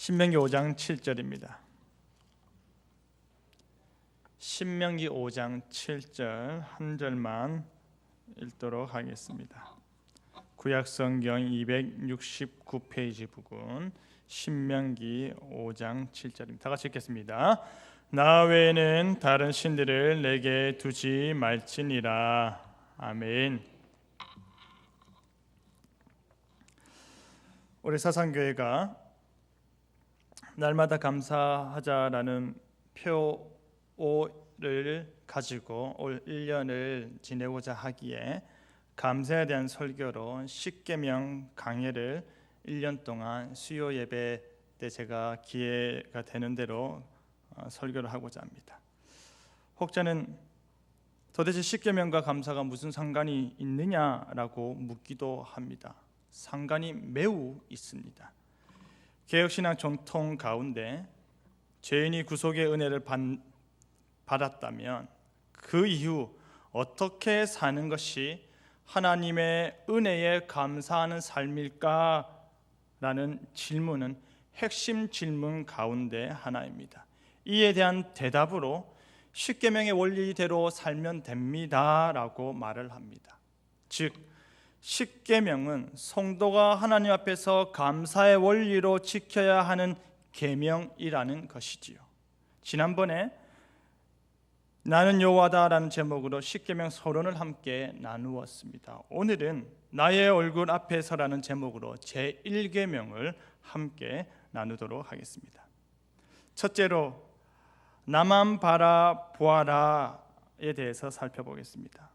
신명기 5장 7절입니다. 신명기 5장 7절 한 절만 읽도록 하겠습니다. 구약 성경 269페이지 부분 신명기 5장 7절입니다. 다 같이 읽겠습니다. 나 외에는 다른 신들을 내게 두지 말지니라. 아멘. 우리 사상교회가 날마다 감사하자라는 표를 가지고 올 1년을 지내고자 하기에 감사에 대한 설교로 십계명 강해를 1년 동안 수요 예배 때 제가 기회가 되는 대로 어, 설교를 하고자 합니다. 혹자는 도대체 십계명과 감사가 무슨 상관이 있느냐라고 묻기도 합니다. 상관이 매우 있습니다. 개혁신앙 전통 가운데 죄인이 구속의 은혜를 받, 받았다면 그 이후 어떻게 사는 것이 하나님의 은혜에 감사하는 삶일까라는 질문은 핵심 질문 가운데 하나입니다. 이에 대한 대답으로 십계명의 원리대로 살면 됩니다라고 말을 합니다. 즉 십계명은 성도가 하나님 앞에서 감사의 원리로 지켜야 하는 계명이라는 것이지요. 지난번에 나는 여호와다라는 제목으로 십계명 서론을 함께 나누었습니다. 오늘은 나의 얼굴 앞에서라는 제목으로 제 1계명을 함께 나누도록 하겠습니다. 첫째로 나만 바라보아라에 대해서 살펴보겠습니다.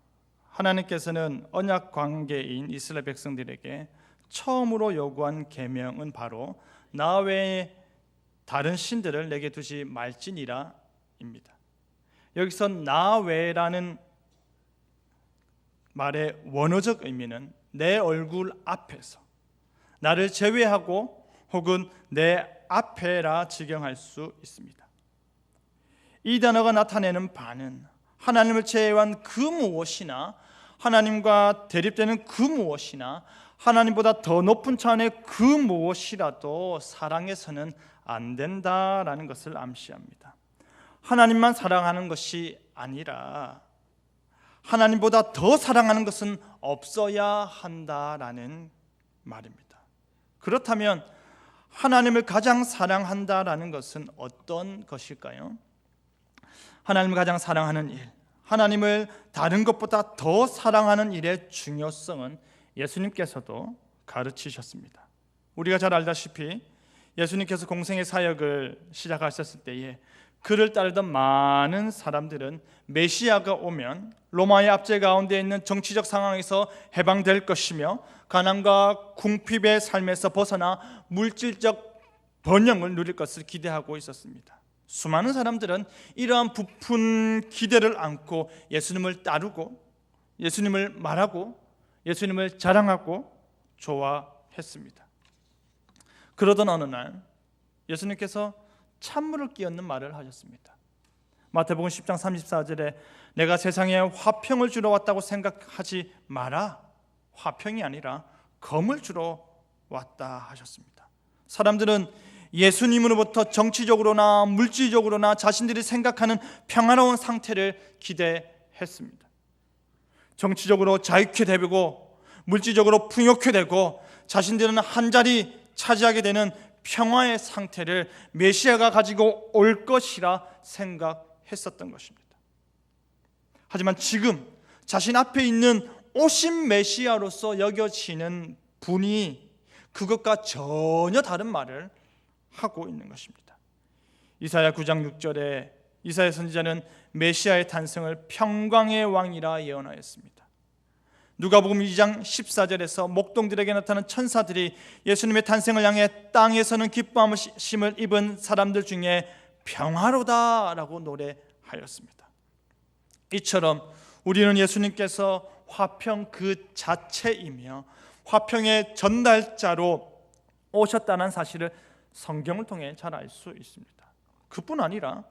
하나님께서는 언약 관계인 이스라엘 백성들에게 처음으로 요구한 계명은 바로 나 외에 다른 신들을 내게 두지 말지니라입니다. 여기서 나 외라는 말의 원어적 의미는 내 얼굴 앞에서 나를 제외하고 혹은 내 앞에라 직용할 수 있습니다. 이 단어가 나타내는 바는 하나님을 제외한 그 무엇이나 하나님과 대립되는 그 무엇이나 하나님보다 더 높은 차원의 그 무엇이라도 사랑해서는 안 된다라는 것을 암시합니다. 하나님만 사랑하는 것이 아니라 하나님보다 더 사랑하는 것은 없어야 한다라는 말입니다. 그렇다면 하나님을 가장 사랑한다라는 것은 어떤 것일까요? 하나님을 가장 사랑하는 일, 하나님을 다른 것보다 더 사랑하는 일의 중요성은 예수님께서도 가르치셨습니다. 우리가 잘 알다시피 예수님께서 공생의 사역을 시작하셨을 때에 그를 따르던 많은 사람들은 메시아가 오면 로마의 압제 가운데 있는 정치적 상황에서 해방될 것이며 가난과 궁핍의 삶에서 벗어나 물질적 번영을 누릴 것을 기대하고 있었습니다. 수많은 사람들은 이러한 부푼 기대를 안고 예수님을 따르고 예수님을 말하고 예수님을 자랑하고 좋아했습니다. 그러던 어느 날 예수님께서 찬물을 끼얹는 말을 하셨습니다. 마태복음 10장 34절에 내가 세상에 화평을 주러 왔다고 생각하지 마라. 화평이 아니라 검을 주러 왔다 하셨습니다. 사람들은 예수님으로부터 정치적으로나 물질적으로나 자신들이 생각하는 평화로운 상태를 기대했습니다. 정치적으로 자유케 되고 물질적으로 풍요케 되고 자신들은 한 자리 차지하게 되는 평화의 상태를 메시아가 가지고 올 것이라 생각했었던 것입니다. 하지만 지금 자신 앞에 있는 오신 메시아로서 여겨지는 분이 그것과 전혀 다른 말을 하고 있는 것입니다. 이사야 9장 6절에 이사야 선지자는 메시아의 탄생을 평강의 왕이라 예언하였습니다. 누가복음 2장 14절에서 목동들에게 나타난 천사들이 예수님의 탄생을 향해 땅에서는 기뻐함을 입은 사람들 중에 평화로다라고 노래하였습니다. 이처럼 우리는 예수님께서 화평 그 자체이며 화평의 전달자로 오셨다는 사실을 성경을 통해 잘 알 수 있습니다. 그뿐 아니라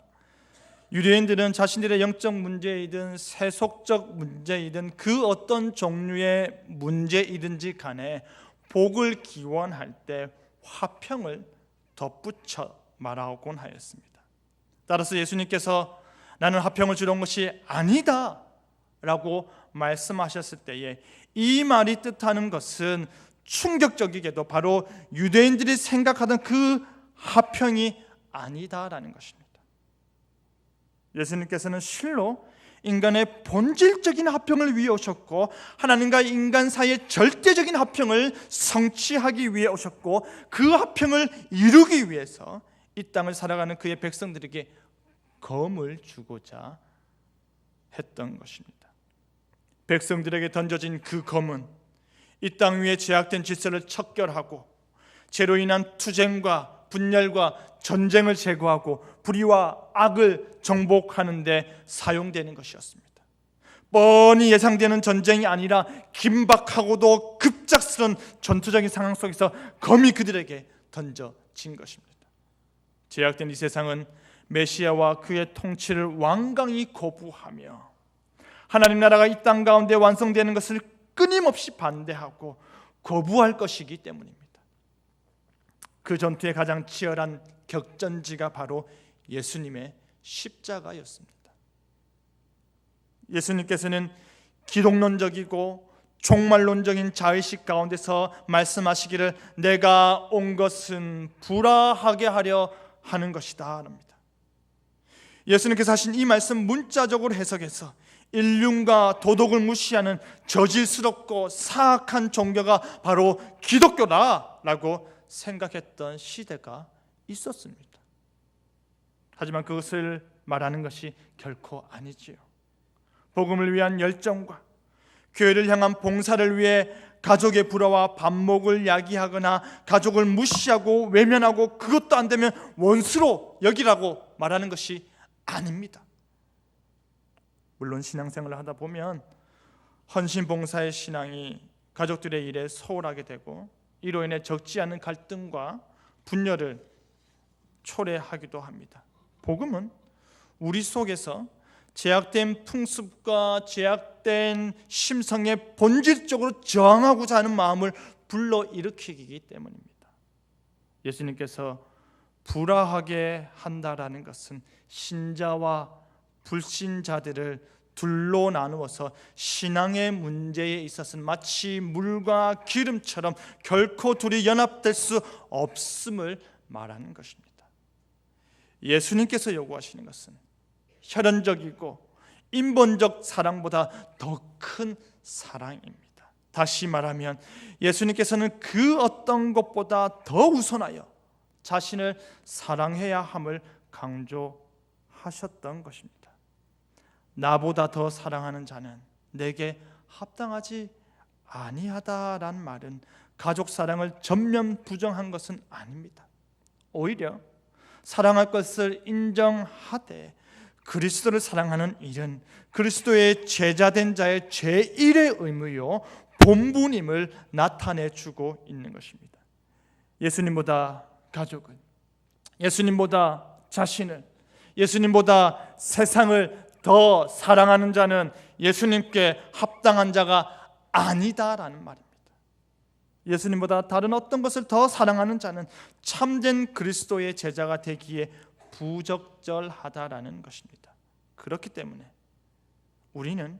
유대인들은 자신들의 영적 문제이든 세속적 문제이든 그 어떤 종류의 문제이든지 간에 복을 기원할 때 화평을 덧붙여 말하곤 하였습니다. 따라서 예수님께서 나는 화평을 온 것이 아니다 라고 말씀하셨을 때에 이 말이 뜻하는 것은 충격적이게도 바로 유대인들이 생각하던 그 화평이 아니다라는 것입니다. 예수님께서는 실로 인간의 본질적인 화평을 위해 오셨고 하나님과 인간 사이의 절대적인 화평을 성취하기 위해 오셨고 그 화평을 이루기 위해서 이 땅을 살아가는 그의 백성들에게 검을 주고자 했던 것입니다. 백성들에게 던져진 그 검은 이 땅 위에 제약된 질서를 척결하고 죄로 인한 투쟁과 분열과 전쟁을 제거하고 불의와 악을 정복하는 데 사용되는 것이었습니다. 뻔히 예상되는 전쟁이 아니라 긴박하고도 급작스런 전투적인 상황 속에서 검이 그들에게 던져진 것입니다. 제약된 이 세상은 메시아와 그의 통치를 완강히 거부하며 하나님 나라가 이 땅 가운데 완성되는 것을 끊임없이 반대하고 거부할 것이기 때문입니다. 그 전투의 가장 치열한 격전지가 바로 예수님의 십자가였습니다. 예수님께서는 기독론적이고 종말론적인 자의식 가운데서 말씀하시기를 내가 온 것은 불화하게 하려 하는 것이다 합니다. 예수님께서 하신 이 말씀 문자적으로 해석해서 인륜과 도덕을 무시하는 저질스럽고 사악한 종교가 바로 기독교다라고 생각했던 시대가 있었습니다. 하지만 그것을 말하는 것이 결코 아니지요. 복음을 위한 열정과 교회를 향한 봉사를 위해 가족의 불화와 반목을 야기하거나 가족을 무시하고 외면하고 그것도 안 되면 원수로 여기라고 말하는 것이 아닙니다. 물론 신앙생활을 하다 보면 헌신 봉사의 신앙이 가족들의 일에 소홀하게 되고 이로 인해 적지 않은 갈등과 분열을 초래하기도 합니다. 복음은 우리 속에서 제약된 풍습과 제약된 심성에 본질적으로 저항하고자 하는 마음을 불러일으키기 때문입니다. 예수님께서 불화하게 한다라는 것은 신자와 불신자들을 둘로 나누어서 신앙의 문제에 있어서는 마치 물과 기름처럼 결코 둘이 연합될 수 없음을 말하는 것입니다. 예수님께서 요구하시는 것은 혈연적이고 인본적 사랑보다 더 큰 사랑입니다. 다시 말하면 예수님께서는 그 어떤 것보다 더 우선하여 자신을 사랑해야 함을 강조하셨던 것입니다. 나보다 더 사랑하는 자는 내게 합당하지 아니하다라는 말은 가족 사랑을 전면 부정한 것은 아닙니다. 오히려 사랑할 것을 인정하되 그리스도를 사랑하는 일은 그리스도의 제자된 자의 제1의 의무요 본분임을 나타내 주고 있는 것입니다. 예수님보다 가족은 예수님보다 자신을 예수님보다 세상을 더 사랑하는 자는 예수님께 합당한 자가 아니다라는 말입니다. 예수님보다 다른 어떤 것을 더 사랑하는 자는 참된 그리스도의 제자가 되기에 부적절하다라는 것입니다. 그렇기 때문에 우리는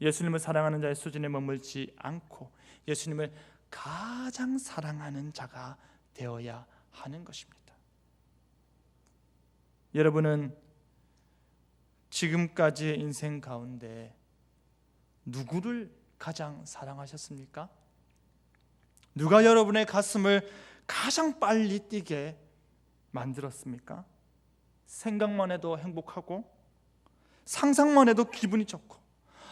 예수님을 사랑하는 자의 수준에 머물지 않고 예수님을 가장 사랑하는 자가 되어야 하는 것입니다. 여러분은 지금까지의 인생 가운데 누구를 가장 사랑하셨습니까? 누가 여러분의 가슴을 가장 빨리 뛰게 만들었습니까? 생각만 해도 행복하고 상상만 해도 기분이 좋고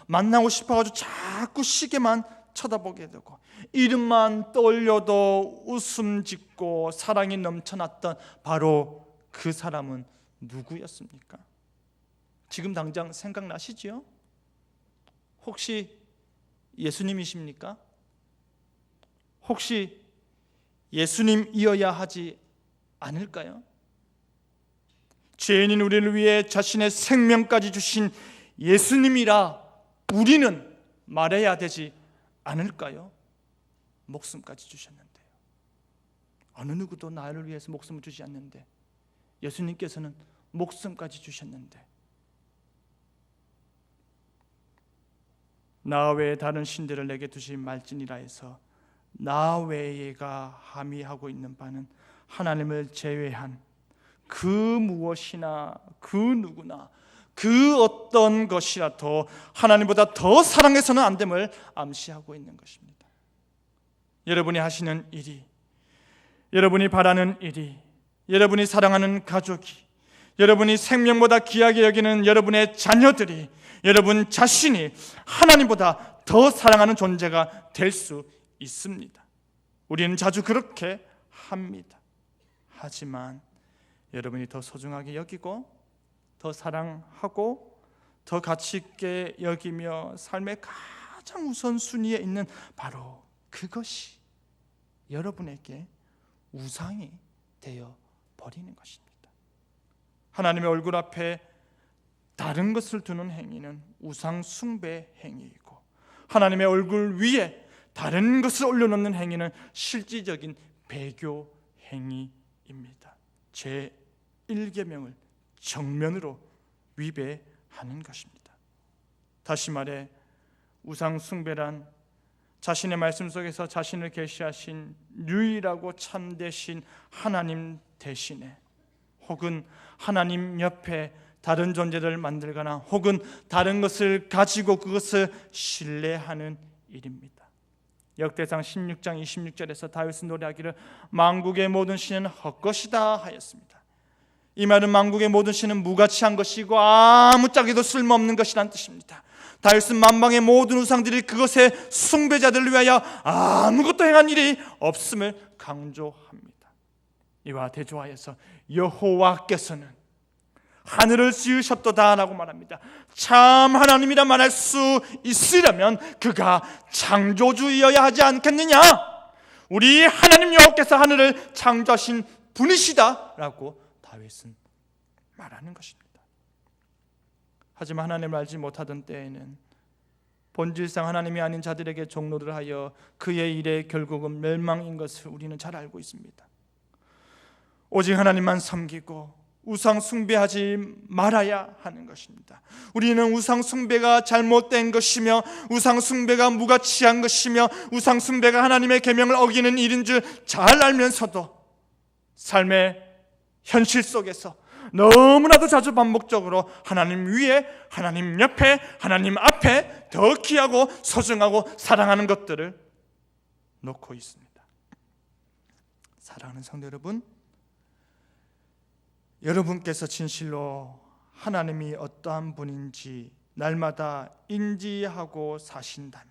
만나고 싶어가지고 자꾸 시계만 쳐다보게 되고 이름만 떠올려도 웃음 짓고 사랑이 넘쳐났던 바로 그 사람은 누구였습니까? 지금 당장 생각나시지요? 혹시 예수님이십니까? 혹시 예수님이어야 하지 않을까요? 죄인인 우리를 위해 자신의 생명까지 주신 예수님이라 우리는 말해야 되지 않을까요? 목숨까지 주셨는데요. 어느 누구도 나를 위해서 목숨을 주지 않는데 예수님께서는 목숨까지 주셨는데 나 외에 다른 신들을 내게 두신 말지니라 해서 나 외에가 함의하고 있는 바는 하나님을 제외한 그 무엇이나 그 누구나 그 어떤 것이라도 하나님보다 더 사랑해서는 안 됨을 암시하고 있는 것입니다. 여러분이 하시는 일이 여러분이 바라는 일이 여러분이 사랑하는 가족이 여러분이 생명보다 귀하게 여기는 여러분의 자녀들이 여러분 자신이 하나님보다 더 사랑하는 존재가 될 수 있습니다. 우리는 자주 그렇게 합니다. 하지만 여러분이 더 소중하게 여기고 더 사랑하고 더 가치 있게 여기며 삶의 가장 우선순위에 있는 바로 그것이 여러분에게 우상이 되어 버리는 것입니다. 하나님의 얼굴 앞에 다른 것을 두는 행위는 우상 숭배 행위이고 하나님의 얼굴 위에 다른 것을 올려놓는 행위는 실질적인 배교 행위입니다. 제 1계명을 정면으로 위배하는 것입니다. 다시 말해 우상 숭배란 자신의 말씀 속에서 자신을 계시하신 유일하고 참되신 하나님 대신에 혹은 하나님 옆에 다른 존재들을 만들거나 혹은 다른 것을 가지고 그것을 신뢰하는 일입니다. 역대상 16장 26절에서 다윗은 노래하기를 만국의 모든 신은 헛것이다 하였습니다. 이 말은 만국의 모든 신은 무가치한 것이고 아무짝에도 쓸모없는 것이란 뜻입니다. 다윗은 만방의 모든 우상들이 그것의 숭배자들을 위하여 아무것도 행한 일이 없음을 강조합니다. 이와 대조하여서 여호와께서는 하늘을 지으셨도다라고 말합니다. 참 하나님이라 말할 수 있으려면 그가 창조주이어야 하지 않겠느냐? 우리 하나님 여호와께서 하늘을 창조하신 분이시다라고 다윗은 말하는 것입니다. 하지만 하나님을 알지 못하던 때에는 본질상 하나님이 아닌 자들에게 종로를 하여 그의 일의 결국은 멸망인 것을 우리는 잘 알고 있습니다. 오직 하나님만 섬기고 우상 숭배하지 말아야 하는 것입니다. 우리는 우상 숭배가 잘못된 것이며 우상 숭배가 무가치한 것이며 우상 숭배가 하나님의 계명을 어기는 일인 줄 잘 알면서도 삶의 현실 속에서 너무나도 자주 반복적으로 하나님 위에, 하나님 옆에, 하나님 앞에 더 귀하고 소중하고 사랑하는 것들을 놓고 있습니다. 사랑하는 성도 여러분, 여러분께서 진실로 하나님이 어떠한 분인지 날마다 인지하고 사신다면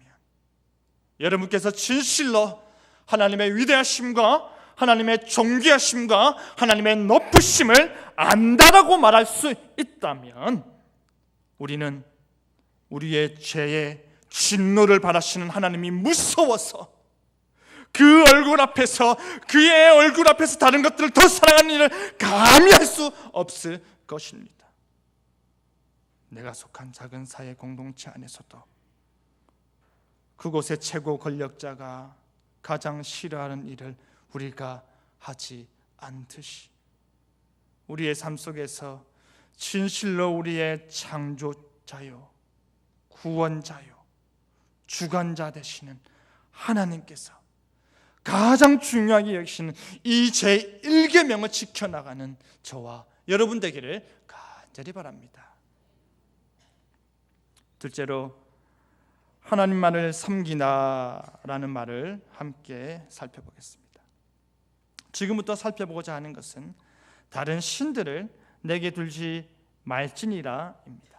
여러분께서 진실로 하나님의 위대하심과 하나님의 존귀하심과 하나님의 높으심을 안다라고 말할 수 있다면 우리는 우리의 죄의 진노를 바라시는 하나님이 무서워서 그 얼굴 앞에서 그의 얼굴 앞에서 다른 것들을 더 사랑하는 일을 감히 할 수 없을 것입니다. 내가 속한 작은 사회 공동체 안에서도 그곳의 최고 권력자가 가장 싫어하는 일을 우리가 하지 않듯이 우리의 삶 속에서 진실로 우리의 창조자요 구원자요 주관자 되시는 하나님께서 가장 중요하게 여기시는 이 제1계명을 지켜나가는 저와 여러분 되기를 간절히 바랍니다. 둘째로 하나님만을 섬기나라는 말을 함께 살펴보겠습니다. 지금부터 살펴보고자 하는 것은 다른 신들을 내게 둘지 말지니라입니다.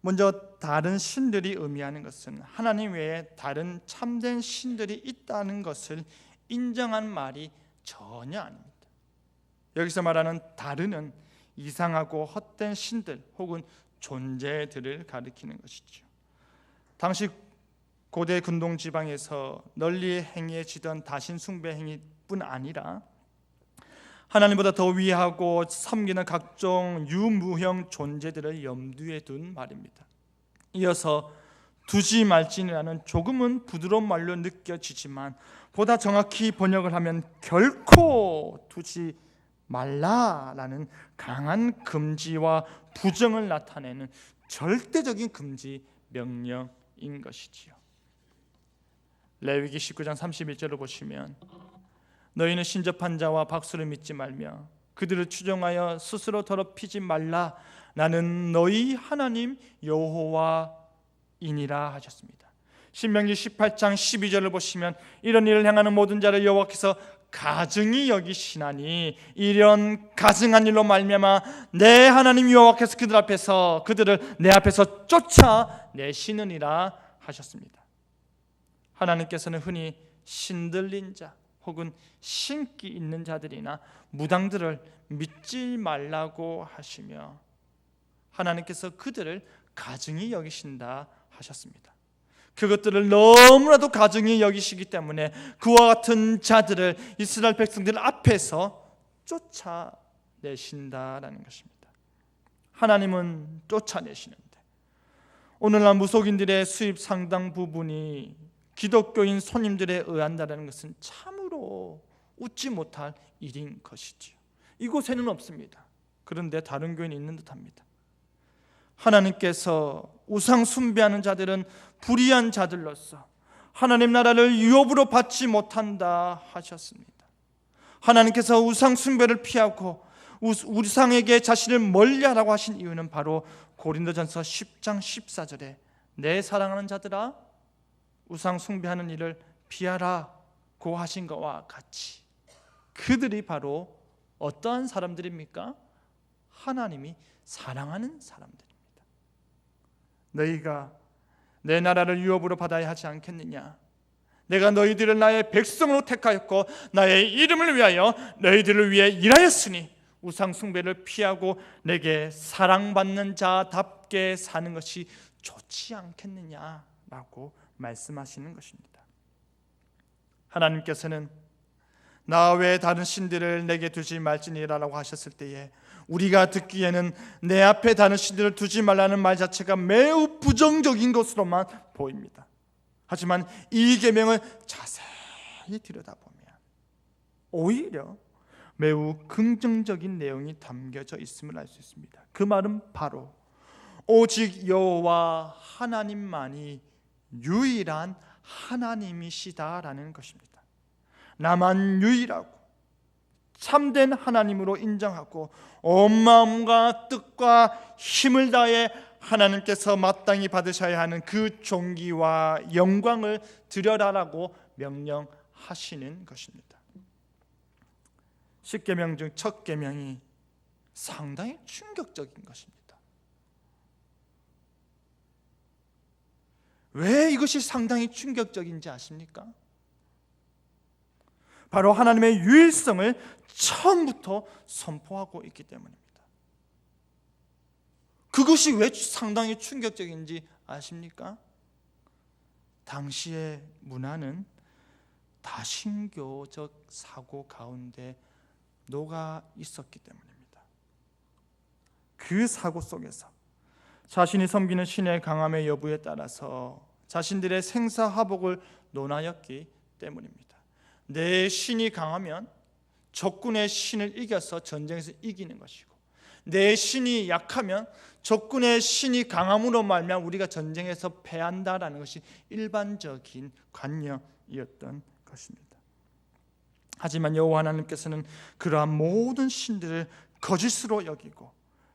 먼저 다른 신들이 의미하는 것은 하나님 외에 다른 참된 신들이 있다는 것을 인정한 말이 전혀 아닙니다. 여기서 말하는 다른은 이상하고 헛된 신들 혹은 존재들을 가리키는 것이죠. 당시 고대 근동 지방에서 널리 행해지던 다신 숭배 행위뿐 아니라 하나님보다 더 위하고 섬기는 각종 유무형 존재들을 염두에 둔 말입니다. 이어서 두지 말지니라는 조금은 부드러운 말로 느껴지지만 보다 정확히 번역을 하면 결코 두지 말라라는 강한 금지와 부정을 나타내는 절대적인 금지 명령인 것이지요. 레위기 19장 31절을 보시면 너희는 신접한 자와 박수를 믿지 말며 그들을 추종하여 스스로 더럽히지 말라 나는 너희 하나님 여호와이니라 하셨습니다. 신명기 18장 12절을 보시면 이런 일을 행하는 모든 자를 여호와께서 가증히 여기시나니 이런 가증한 일로 말미암아 내 하나님 여호와께서 그들 앞에서 그들을 내 앞에서 쫓아 내시느니라 하셨습니다. 하나님께서는 흔히 신들린 자 혹은 신기 있는 자들이나 무당들을 믿지 말라고 하시며 하나님께서 그들을 가증히 여기신다 하셨습니다. 그것들을 너무나도 가증히 여기시기 때문에 그와 같은 자들을 이스라엘 백성들 앞에서 쫓아내신다라는 것입니다. 하나님은 쫓아내시는데 오늘날 무속인들의 수입 상당 부분이 기독교인 손님들에 의한다는 것은 참 으로 웃지 못할 일인 것이지요. 이곳에는 없습니다. 그런데 다른 교회는 있는 듯합니다. 하나님께서 우상 숭배하는 자들은 불의한 자들로서 하나님 나라를 유업으로 받지 못한다 하셨습니다. 하나님께서 우상 숭배를 피하고 우상에게 자신을 멀리하라고 하신 이유는 바로 고린도전서 10장 14절에 내 사랑하는 자들아 우상 숭배하는 일을 피하라 고 하신 것과 같이 그들이 바로 어떠한 사람들입니까? 하나님이 사랑하는 사람들입니다. 너희가 내 나라를 유업으로 받아야 하지 않겠느냐? 내가 너희들을 나의 백성으로 택하였고 나의 이름을 위하여 너희들을 위해 일하였으니 우상 숭배를 피하고 내게 사랑받는 자답게 사는 것이 좋지 않겠느냐라고 말씀하시는 것입니다. 하나님께서는 나 외에 다른 신들을 내게 두지 말지니라라고 하셨을 때에 우리가 듣기에는 내 앞에 다른 신들을 두지 말라는 말 자체가 매우 부정적인 것으로만 보입니다. 하지만 이 계명을 자세히 들여다보면 오히려 매우 긍정적인 내용이 담겨져 있음을 알 수 있습니다. 그 말은 바로 오직 여호와 하나님만이 유일한 하나님이시다라는 것입니다. 나만 유일하고 참된 하나님으로 인정하고 온 마음과 뜻과 힘을 다해 하나님께서 마땅히 받으셔야 하는 그 존귀와 영광을 드려라라고 명령하시는 것입니다. 십계명 중 첫 계명이 상당히 충격적인 것입니다. 왜 이것이 상당히 충격적인지 아십니까? 바로 하나님의 유일성을 처음부터 선포하고 있기 때문입니다. 그것이 왜 상당히 충격적인지 아십니까? 당시의 문화는 다신교적 사고 가운데 녹아 있었기 때문입니다. 그 사고 속에서 자신이 섬기는 신의 강함의 여부에 따라서 자신들의 생사화복을 논하였기 때문입니다. 내 신이 강하면 적군의 신을 이겨서 전쟁에서 이기는 것이고 내 신이 약하면 적군의 신이 강함으로 말면 우리가 전쟁에서 패한다라는 것이 일반적인 관념이었던 것입니다. 하지만 여호와 하나님께서는 그러한 모든 신들을 거짓으로 여기고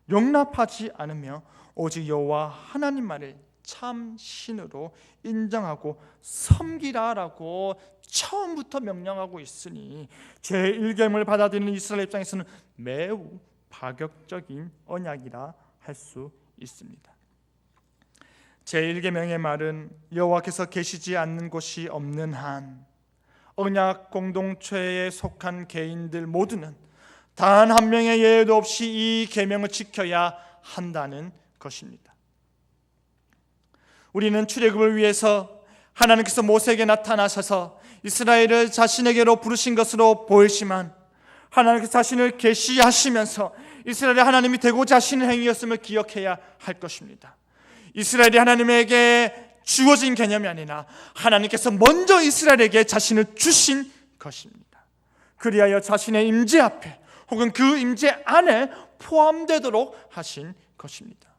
용납하지 않으며 오직 여호와 하나님만을 참 신으로 인정하고 섬기라라고 처음부터 명령하고 있으니 제1계명을 받아들이는 이스라엘 입장에서는 매우 파격적인 언약이라 할 수 있습니다. 제1계명의 말은 여호와께서 계시지 않는 곳이 없는 한 언약 공동체에 속한 개인들 모두는 단 한 명의 예외도 없이 이 계명을 지켜야 한다는 것입니다. 우리는 출애굽을 위해서 하나님께서 모세에게 나타나셔서 이스라엘을 자신에게로 부르신 것으로 보이지만 하나님께서 자신을 계시하시면서 이스라엘이 하나님이 되고자 하시는 행위였음을 기억해야 할 것입니다. 이스라엘이 하나님에게 주어진 개념이 아니라 하나님께서 먼저 이스라엘에게 자신을 주신 것입니다. 그리하여 자신의 임재 앞에 혹은 그 임재 안에 포함되도록 하신 것입니다.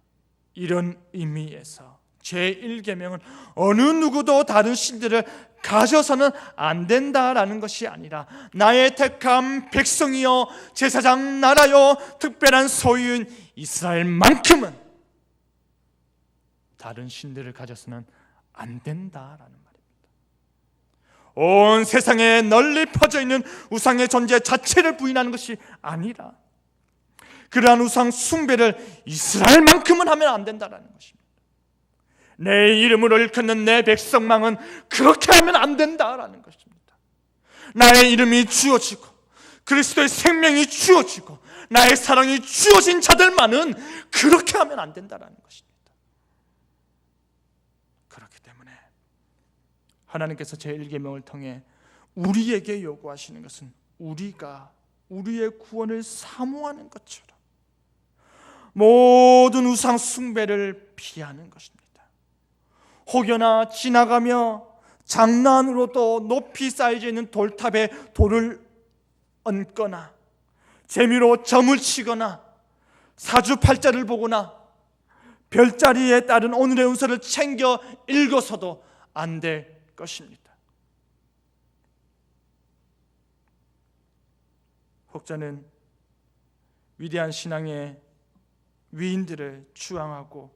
이런 의미에서 제1계명은 어느 누구도 다른 신들을 가져서는 안 된다라는 것이 아니라 나의 택한 백성이요 제사장 나라요 특별한 소유인 이스라엘만큼은 다른 신들을 가져서는 안 된다라는 말입니다. 온 세상에 널리 퍼져 있는 우상의 존재 자체를 부인하는 것이 아니라 그러한 우상 숭배를 이스라엘만큼은 하면 안 된다라는 것입니다. 내 이름으로 일컫는 내 백성망은 그렇게 하면 안 된다라는 것입니다. 나의 이름이 주어지고 그리스도의 생명이 주어지고 나의 사랑이 주어진 자들만은 그렇게 하면 안 된다라는 것입니다. 그렇기 때문에 하나님께서 제1계명을 통해 우리에게 요구하시는 것은 우리가 우리의 구원을 사모하는 것처럼 모든 우상 숭배를 피하는 것입니다. 혹여나 지나가며 장난으로 또 높이 쌓여져 있는 돌탑에 돌을 얹거나 재미로 점을 치거나 사주팔자를 보거나 별자리에 따른 오늘의 운세를 챙겨 읽어서도 안 될 것입니다. 혹자는 위대한 신앙의 위인들을 추앙하고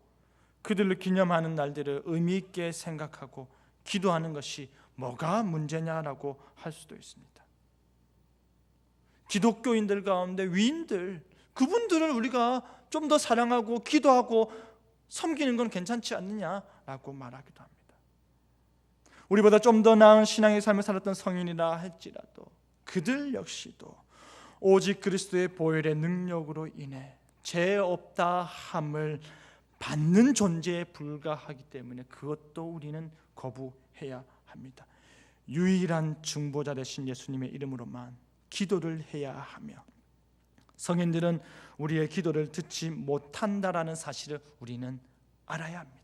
그들을 기념하는 날들을 의미 있게 생각하고 기도하는 것이 뭐가 문제냐라고 할 수도 있습니다. 기독교인들 가운데 위인들 그분들을 우리가 좀 더 사랑하고 기도하고 섬기는 건 괜찮지 않느냐라고 말하기도 합니다. 우리보다 좀 더 나은 신앙의 삶을 살았던 성인이라 할지라도 그들 역시도 오직 그리스도의 보혈의 능력으로 인해 죄 없다 함을 받는 존재에 불과하기 때문에 그것도 우리는 거부해야 합니다. 유일한 중보자 되신 예수님의 이름으로만 기도를 해야 하며 성인들은 우리의 기도를 듣지 못한다라는 사실을 우리는 알아야 합니다.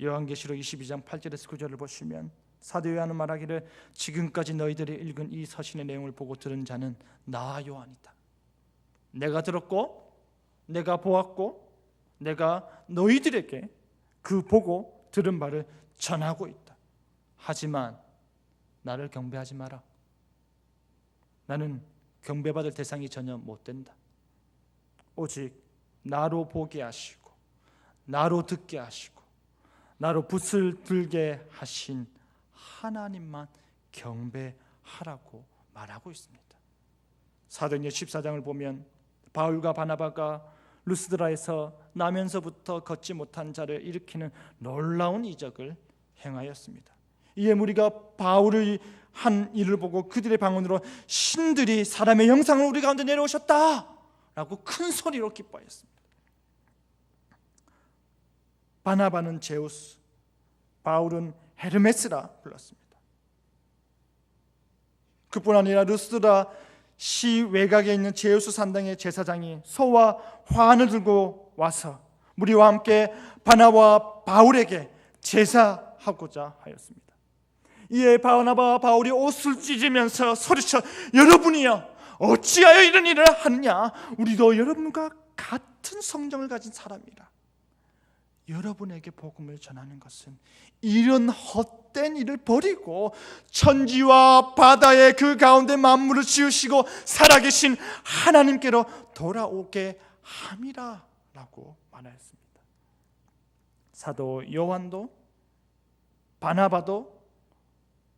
요한계시록 22장 8절에서 9절을 보시면 사도 요한은 말하기를 지금까지 너희들이 읽은 이 서신의 내용을 보고 들은 자는 나 요한이다. 내가 들었고 내가 보았고 내가 너희들에게 그 보고 들은 바를 전하고 있다. 하지만 나를 경배하지 마라. 나는 경배받을 대상이 전혀 못 된다. 오직 나로 보게 하시고 나로 듣게 하시고 나로 붓을 들게 하신 하나님만 경배하라고 말하고 있습니다. 사도행전 14장을 보면 바울과 바나바가 루스드라에서 나면서부터 걷지 못한 자를 일으키는 놀라운 이적을 행하였습니다. 이에 무리가 바울을 한 일을 보고 그들의 방언으로 신들이 사람의 형상을 우리 가운데 내려오셨다라고 큰 소리로 기뻐했습니다. 바나바는 제우스, 바울은 헤르메스라 불렀습니다. 그뿐 아니라 루스드라 시 외곽에 있는 제우스 산당의 제사장이 소와 화환을 들고 와서 무리와 함께 바나와 바울에게 제사하고자 하였습니다. 이에 바나바와 바울이 옷을 찢으면서 소리쳐 여러분이여 어찌하여 이런 일을 하느냐 우리도 여러분과 같은 성정을 가진 사람이라 여러분에게 복음을 전하는 것은 이런 헛된 일을 버리고 천지와 바다의 그 가운데 만물을 지으시고 살아계신 하나님께로 돌아오게 함이라라고 말하였습니다. 사도 요한도 바나바도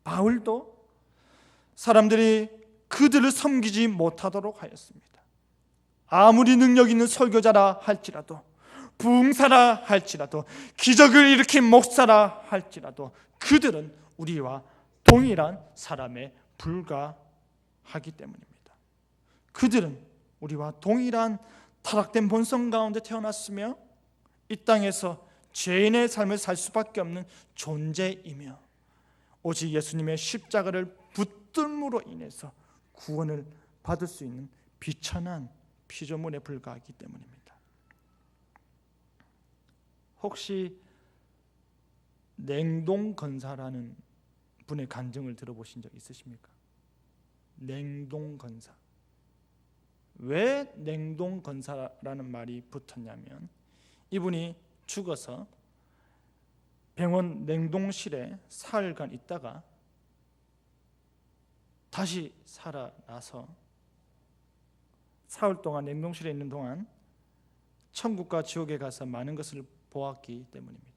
바울도 사람들이 그들을 섬기지 못하도록 하였습니다. 아무리 능력 있는 설교자라 할지라도 부흥사라 할지라도 기적을 일으킨 목사라 할지라도 그들은 우리와 동일한 사람에 불과하기 때문입니다. 그들은 우리와 동일한 타락된 본성 가운데 태어났으며 이 땅에서 죄인의 삶을 살 수밖에 없는 존재이며 오직 예수님의 십자가를 붙들므로 인해서 구원을 받을 수 있는 비천한 피조물에 불과하기 때문입니다. 혹시 냉동 건사라는 분의 간증을 들어보신 적 있으십니까? 냉동 건사. 왜 냉동 건사라는 말이 붙었냐면 이분이 죽어서 병원 냉동실에 사흘간 있다가 다시 살아나서 사흘 동안 냉동실에 있는 동안 천국과 지옥에 가서 많은 것을 보았기 때문입니다.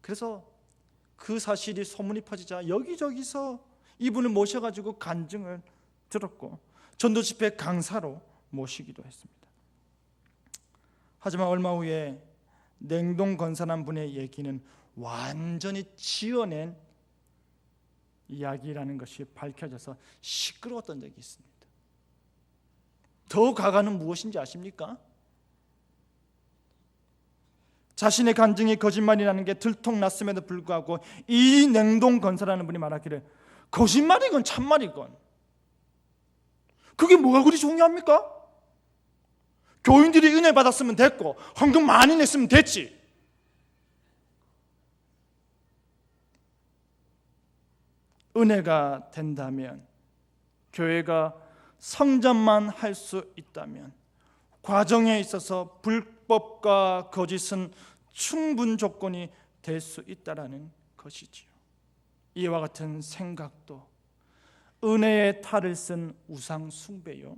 그래서 그 사실이 소문이 퍼지자 여기저기서 이분을 모셔가지고 간증을 들었고 전도 집회 강사로 모시기도 했습니다. 하지만 얼마 후에 냉동 건산한 분의 얘기는 완전히 지어낸 이야기라는 것이 밝혀져서 시끄러웠던 적이 있습니다. 더 가가는 무엇인지 아십니까? 자신의 간증이 거짓말이라는 게 들통났음에도 불구하고 이 냉동 건설하는 분이 말하기를 거짓말이건 참말이건 그게 뭐가 그리 중요합니까? 교인들이 은혜 받았으면 됐고 헌금 많이 냈으면 됐지. 은혜가 된다면 교회가 성전만 할 수 있다면 과정에 있어서 불법과 거짓은 충분 조건이 될 수 있다라는 것이지요. 이와 같은 생각도 은혜의 탈을 쓴 우상 숭배요.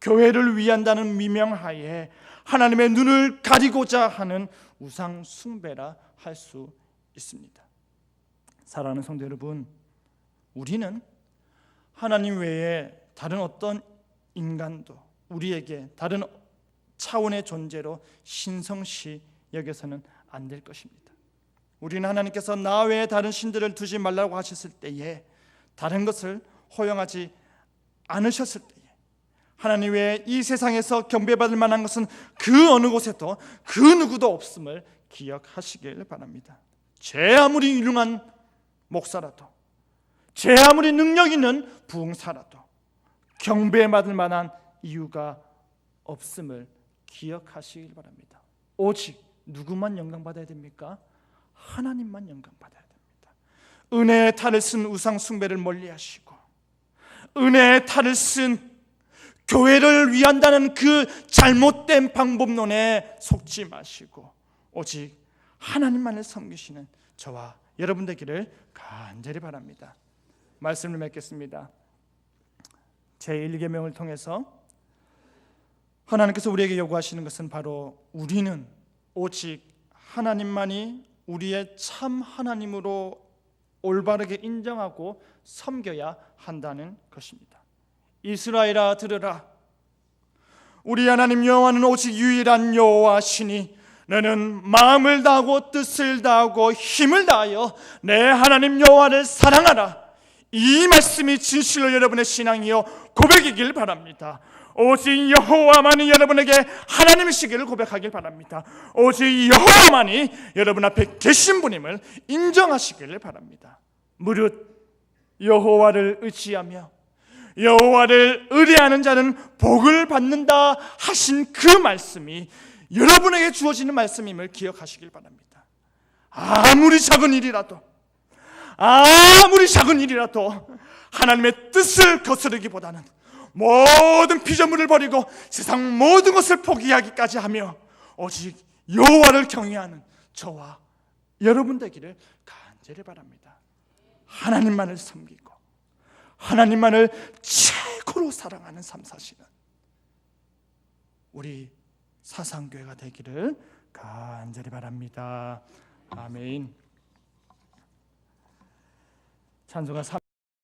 교회를 위한다는 미명하에 하나님의 눈을 가리고자 하는 우상 숭배라 할 수 있습니다. 사랑하는 성도 여러분, 우리는 하나님 외에 다른 어떤 인간도 우리에게 다른 차원의 존재로 신성시 여겨서는 안 될 것입니다. 우리는 하나님께서 나 외에 다른 신들을 두지 말라고 하셨을 때에 다른 것을 허용하지 않으셨을 때에 하나님 외에 이 세상에서 경배받을 만한 것은 그 어느 곳에도 그 누구도 없음을 기억하시길 바랍니다. 제 아무리 유능한 목사라도 제 아무리 능력 있는 부흥사라도 경배받을 만한 이유가 없음을 기억하시길 바랍니다. 오직 누구만 영광 받아야 됩니까? 하나님만 영광 받아야 됩니다. 은혜의 탈을 쓴 우상 숭배를 멀리하시고 은혜의 탈을 쓴 교회를 위한다는 그 잘못된 방법론에 속지 마시고 오직 하나님만을 섬기시는 저와 여러분 되기를 간절히 바랍니다. 말씀을 맺겠습니다. 제1계명을 통해서 하나님께서 우리에게 요구하시는 것은 바로 우리는 오직 하나님만이 우리의 참 하나님으로 올바르게 인정하고 섬겨야 한다는 것입니다. 이스라엘아 들으라 우리 하나님 여호와는 오직 유일한 여호와시니 너는 마음을 다하고 뜻을 다하고 힘을 다하여 내 하나님 여호와를 사랑하라 이 말씀이 진실로 여러분의 신앙이요 고백이길 바랍니다. 오직 여호와만이 여러분에게 하나님이시기를 고백하길 바랍니다. 오직 여호와만이 여러분 앞에 계신 분임을 인정하시기를 바랍니다. 무릇 여호와를 의지하며 여호와를 의뢰하는 자는 복을 받는다 하신 그 말씀이 여러분에게 주어지는 말씀임을 기억하시길 바랍니다. 아무리 작은 일이라도 아무리 작은 일이라도 하나님의 뜻을 거스르기보다는 모든 피조물을 버리고 세상 모든 것을 포기하기까지 하며 오직 여호와를 경외하는 저와 여러분 되기를 간절히 바랍니다. 하나님만을 섬기고 하나님만을 최고로 사랑하는 삶 사시는 우리 사상교회가 되기를 간절히 바랍니다. 아멘. 찬송가